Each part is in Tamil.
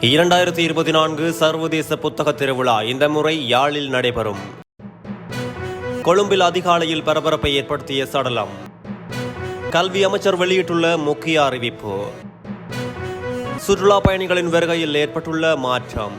இரண்டாயிரத்தி இருபத்தி நான்கு சர்வதேச புத்தக திருவிழா இந்த முறை யாழில் நடைபெறும். கொழும்பில் அதிகாலையில் பரபரப்பை ஏற்படுத்திய சடலம். கல்வி அமைச்சர் வெளியிட்டுள்ள முக்கிய அறிவிப்பு. சுற்றுலா பயணிகளின் வருகையில் ஏற்பட்டுள்ள மாற்றம்.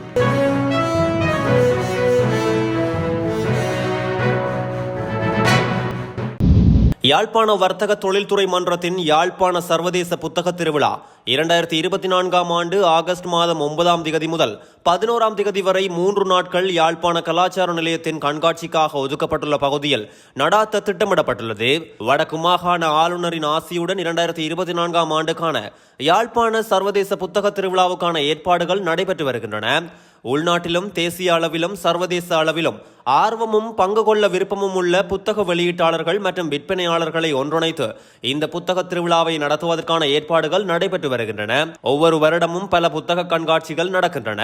யாழ்ப்பாண வர்த்தக தொழில்துறை மன்றத்தின் யாழ்ப்பாண சர்வதேச புத்தக திருவிழா இரண்டாயிரத்தி இருபத்தி நான்காம் ஆண்டு ஆகஸ்ட் மாதம் ஒன்பதாம் திகதி முதல் பதினோராம் திகதி வரை மூன்று நாட்கள் யாழ்ப்பாண கலாச்சார நிலையத்தின் கண்காட்சிக்காக ஒதுக்கப்பட்டுள்ள பகுதியில் நடாத்த திட்டமிடப்பட்டுள்ளது. வடக்கு மாகாண ஆளுநரின் ஆசியுடன் இரண்டாயிரத்தி இருபத்தி நான்காம் ஆண்டுக்கான யாழ்ப்பாண சர்வதேச புத்தக திருவிழாவுக்கான ஏற்பாடுகள் நடைபெற்று வருகின்றன. உள்நாட்டிலும் தேசிய அளவிலும் சர்வதேச அளவிலும் ஆர்வமும் பங்கு கொள்ள விருப்பமும் உள்ள புத்தக வெளியீட்டாளர்கள் மற்றும் விற்பனையாளர்களை ஒன்றிணைத்து இந்த புத்தக திருவிழாவை நடத்துவதற்கான ஏற்பாடுகள் நடைபெற்று வருகின்றன. ஒவ்வொரு வருடமும் பல புத்தக கண்காட்சிகள் நடக்கின்றன.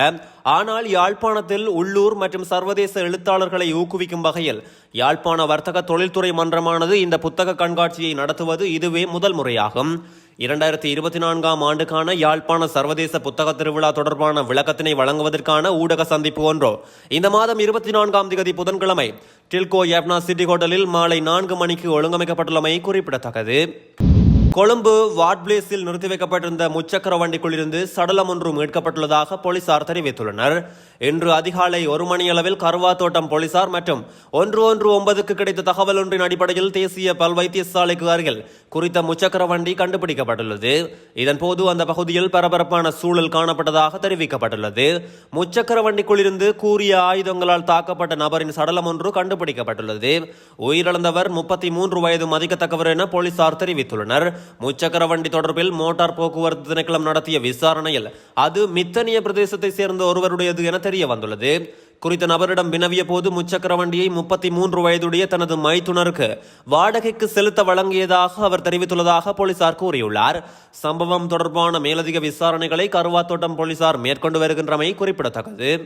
ஆனால் யாழ்ப்பாணத்தில் உள்ளூர் மற்றும் சர்வதேச எழுத்தாளர்களை ஊக்குவிக்கும் வகையில் யாழ்ப்பாண வர்த்தக தொழில்துறை மன்றமானது இந்த புத்தக கண்காட்சியை நடத்துவது இதுவே முதல் முறையாகும். இரண்டாயிரத்தி இருபத்தி நான்காம் ஆண்டுக்கான யாழ்ப்பாண சர்வதேச புத்தக திருவிழா தொடர்பான விளக்கத்தினை வழங்குவதற்கான ஊடக சந்திப்பு ஒன்றோ. இந்த மாதம் இருபத்தி நான்காம் திகதி புதன்கிழமை டில்கோ யப்னா சிட்டி ஹோட்டலில் மாலை நான்கு மணிக்கு ஒழுங்கமைக்கப்பட்டுள்ளமை குறிப்பிடத்தக்கது. கொழும்பு வார்ட் பிளேஸில் நிறுத்தி வைக்கப்பட்டிருந்த முச்சக்கர வண்டிக்குள்ளிருந்து சடலம் ஒன்று மீட்கப்பட்டுள்ளதாக போலீசார் தெரிவித்துள்ளனர். இன்று அதிகாலை ஒரு மணியளவில் கருவா தோட்டம் போலீசார் மற்றும் ஒன்று ஒன்று ஒன்பதுக்கு கிடைத்த தகவல் ஒன்றின் அடிப்படையில் தேசிய பல் வைத்தியசாலைக்கு அருகில் குறித்த முச்சக்கர வண்டி கண்டுபிடிக்கப்பட்டுள்ளது. இதன்போது அந்த பகுதியில் பரபரப்பான சூழல் காணப்பட்டதாக தெரிவிக்கப்பட்டுள்ளது. முச்சக்கர வண்டிக்குள்ளிருந்து கூறிய ஆயுதங்களால் தாக்கப்பட்ட நபரின் சடலம் ஒன்று கண்டுபிடிக்கப்பட்டுள்ளது. உயிரிழந்தவர் முப்பத்தி மூன்று வயது மதிக்கத்தக்கவர் என போலீசார் தெரிவித்துள்ளனர். முச்சக்கர வண்டி தொடர்பில் மோட்டார் போக்குவரத்து திணைக்களம் நடத்திய விசாரணையில் அது மித்தனிய பிரதேசத்தை சேர்ந்த ஒருவருடையது என தெரிய வந்துள்ளது குறித்த நபரிடம் வினவிய போது முச்சக்கர வண்டியை முப்பத்தி மூன்று வயதுடைய தனது மைத்துனருக்கு வாடகைக்கு செலுத்த வழங்கியதாக அவர் தெரிவித்துள்ளதாக போலீசார் கூறியுள்ளார். சம்பவம் தொடர்பான மேலதிக விசாரணைகளை கருவாத்தோட்டம் போலீசார் மேற்கொண்டு வருகின்றமை குறிப்பிடத்தக்கது.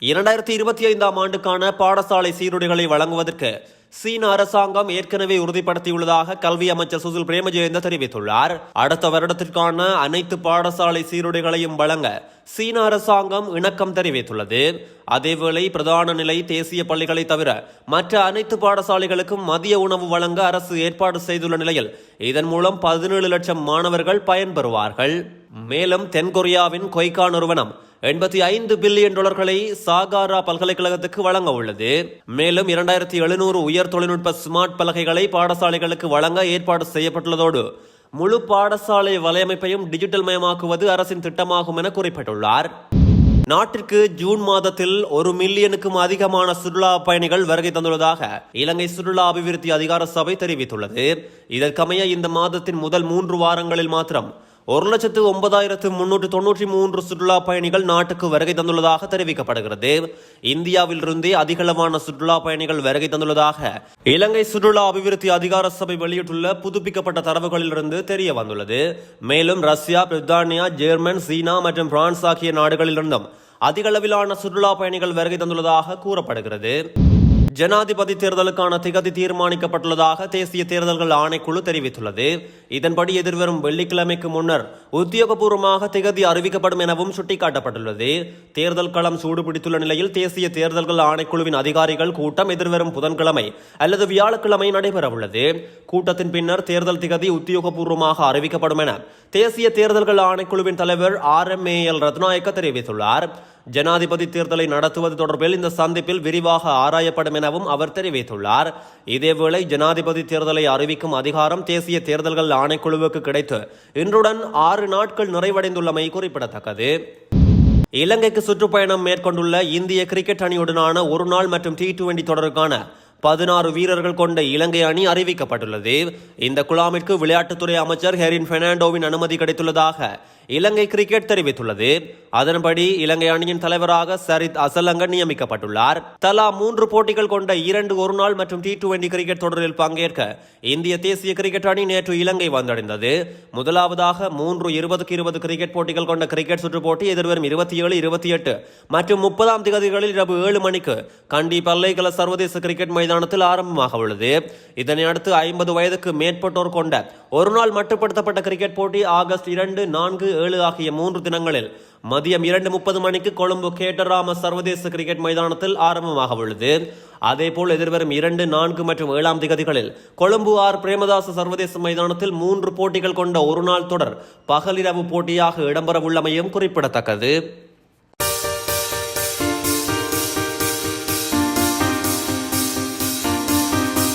இரண்டாயிரத்தி இருபத்தி ஐந்தாம் ஆண்டுக்கான பாடசாலை சீருடைகளை வழங்குவதற்கு சீன அரசாங்கம் ஏற்கனவே உறுதிப்படுத்தியுள்ளதாக கல்வி அமைச்சர் சுசில் பிரேமஜெயந்த தெரிவித்துள்ளார். அடுத்த வருடத்திற்கான அனைத்து பாடசாலை சீருடைகளையும் வழங்க சீன அரசாங்கம் இணக்கம் தெரிவித்துள்ளது. அதேவேளை பிரதான நிலை தேசிய பள்ளிகளை தவிர மற்ற அனைத்து பாடசாலைகளுக்கும் மதிய உணவு வழங்க அரசு ஏற்பாடு செய்துள்ள நிலையில் இதன் மூலம் பதினேழு லட்சம் மாணவர்கள் பயன்பெறுவார்கள். மேலும் தென்கொரியாவின் கொய்கா நிறுவனம் எண்பத்தி ஐந்து பில்லியன் டாலர்களை சாகாரா பல்கலைக்கழகத்துக்கு வழங்க உள்ளது. மேலும் இரண்டாயிரத்தி எழுநூறு உயர் தொழில்நுட்ப ஸ்மார்ட் பலகைகளை பாடசாலைகளுக்கு வழங்க ஏற்பாடு செய்யப்பட்டுள்ளதோடு முழு பாடசாலை வலையமைப்பையும் டிஜிட்டல் மயமாக்குவது அரசின் திட்டமாகும் என குறிப்பிட்டுள்ளார். நாட்டிற்கு ஜூன் மாதத்தில் ஒரு மில்லியனுக்கும் அதிகமான சுற்றுலா பயணிகள் வருகை தந்துள்ளதாக இலங்கை சுற்றுலா அபிவிருத்தி அதிகார சபை தெரிவித்துள்ளது. இதற்கமைய இந்த மாதத்தின் முதல் மூன்று வாரங்களில் மாத்திரம் ஒரு லட்சத்து ஒன்பதாயிரத்து முன்னூற்று தொன்னூற்றி மூன்று சுற்றுலா பயணிகள் நாட்டுக்கு வருகை தந்துள்ளதாக தெரிவிக்கப்படுகிறது. இந்தியாவிலிருந்தே அதிகளவான சுற்றுலா பயணிகள் வருகை தந்துள்ளதாக இலங்கை சுற்றுலா அபிவிருத்தி அதிகார சபை வெளியிட்டுள்ள புதுப்பிக்கப்பட்ட தரவுகளிலிருந்து தெரிய வந்துள்ளது மேலும் ரஷ்யா பிரித்தானியா ஜெர்மன் சீனா மற்றும் பிரான்ஸ் ஆகிய நாடுகளிலிருந்தும் அதிகளவிலான சுற்றுலா பயணிகள் வருகை தந்துள்ளதாக கூறப்படுகிறது. ஜனாதிபதி தேர்தலுக்கான திகதி தீர்மானிக்கப்பட்டுள்ளதாக தேசிய தேர்தல்கள் ஆணைக்குழு தெரிவித்துள்ளது. இதன்படி எதிர்வரும் வெள்ளிக்கிழமைக்கு முன்னர் உத்தியோகபூர்வமாக திகதி அறிவிக்கப்படும் எனவும் சுட்டிக்காட்டப்பட்டுள்ளது. தேர்தல் களம் சூடுபிடித்துள்ள நிலையில் தேசிய தேர்தல்கள் ஆணைக்குழுவின் அதிகாரிகள் கூட்டம் எதிர்வரும் புதன்கிழமை அல்லது வியாழக்கிழமை நடைபெறவுள்ளது. கூட்டத்தின் பின்னர் தேர்தல் திகதி உத்தியோகபூர்வமாக அறிவிக்கப்படும் என தேசிய தேர்தல்கள் ஆணைக்குழுவின் தலைவர் R M A L Ratnayake தெரிவித்துள்ளார். ஜனாதிபதி தேர்தலை நடத்துவது தொடர்பில் இந்த சந்திப்பில் விரிவாக ஆராயப்படும் எனவும் அவர் தெரிவித்துள்ளார். இதேவேளை ஜனாதிபதி தேர்தலை அறிவிக்கும் அதிகாரம் தேசிய தேர்தல்கள் ஆணைக்குழுவுக்கு கிடைத்து இன்றுடன் ஆறு நாட்கள் நிறைவடைந்துள்ளமை குறிப்பிடத்தக்கது. இலங்கைக்கு சுற்றுப்பயணம் மேற்கொண்டுள்ள இந்திய கிரிக்கெட் அணியுடனான ஒருநாள் மற்றும் டி டுவெண்டி தொடருக்கான பதினாறு வீரர்கள் கொண்ட இலங்கை அணி அறிவிக்கப்பட்டுள்ளது. இந்த குழாமிற்கு விளையாட்டுத்துறை அமைச்சர் ஹெரின் பெர்னாண்டோவின் அனுமதி கிடைத்துள்ளதாக இலங்கை கிரிக்கெட் தெரிவித்துள்ளது. அதன்படி இலங்கை அணியின் தலைவராக சரித் அசலங்க நியமிக்கப்பட்டுள்ளார். தலா மூன்று போட்டிகள் கொண்ட இரண்டு ஒருநாள் மற்றும் டி டுவெண்டி கிரிக்கெட் தொடரில் பங்கேற்க இந்திய தேசிய கிரிக்கெட் அணி நேற்று இலங்கை வந்தடைந்தது. முதலாவதாக மூன்று இருபதுக்கு இருபது கிரிக்கெட் போட்டிகள் கொண்ட கிரிக்கெட் சுற்று போட்டி எதிர்வரும் இருபத்தி ஏழு இருபத்தி எட்டு மற்றும் முப்பதாம் திகதிகளில் இரவு ஏழு மணிக்கு கண்டி பல்லைக்கல சர்வதேச கிரிக்கெட் மைதானம் மைதானத்தில் ஆரம்பமாக உள்ளது. இதனை அடுத்து ஐம்பது வயதுக்கு மேற்பட்டோர் கொண்ட ஒருநாள் மட்டுப்படுத்தப்பட்ட கிரிக்கெட் போட்டி ஆகஸ்ட் இரண்டு நான்கு ஏழு ஆகிய மூன்று தினங்களில் மதியம் இரண்டு முப்பது மணிக்கு கொழும்பு கேட்டராம சர்வதேச கிரிக்கெட் மைதானத்தில் ஆரம்பமாக உள்ளது. அதேபோல் எதிர்வரும் இரண்டு நான்கு மற்றும் ஏழாம் திகதிகளில் கொழும்பு ஆர் பிரேமதாச சர்வதேச மைதானத்தில் மூன்று போட்டிகள் கொண்ட ஒருநாள் தொடர் பகலிரவு போட்டியாக இடம்பெறவுள்ளமையும் குறிப்பிடத்தக்கது.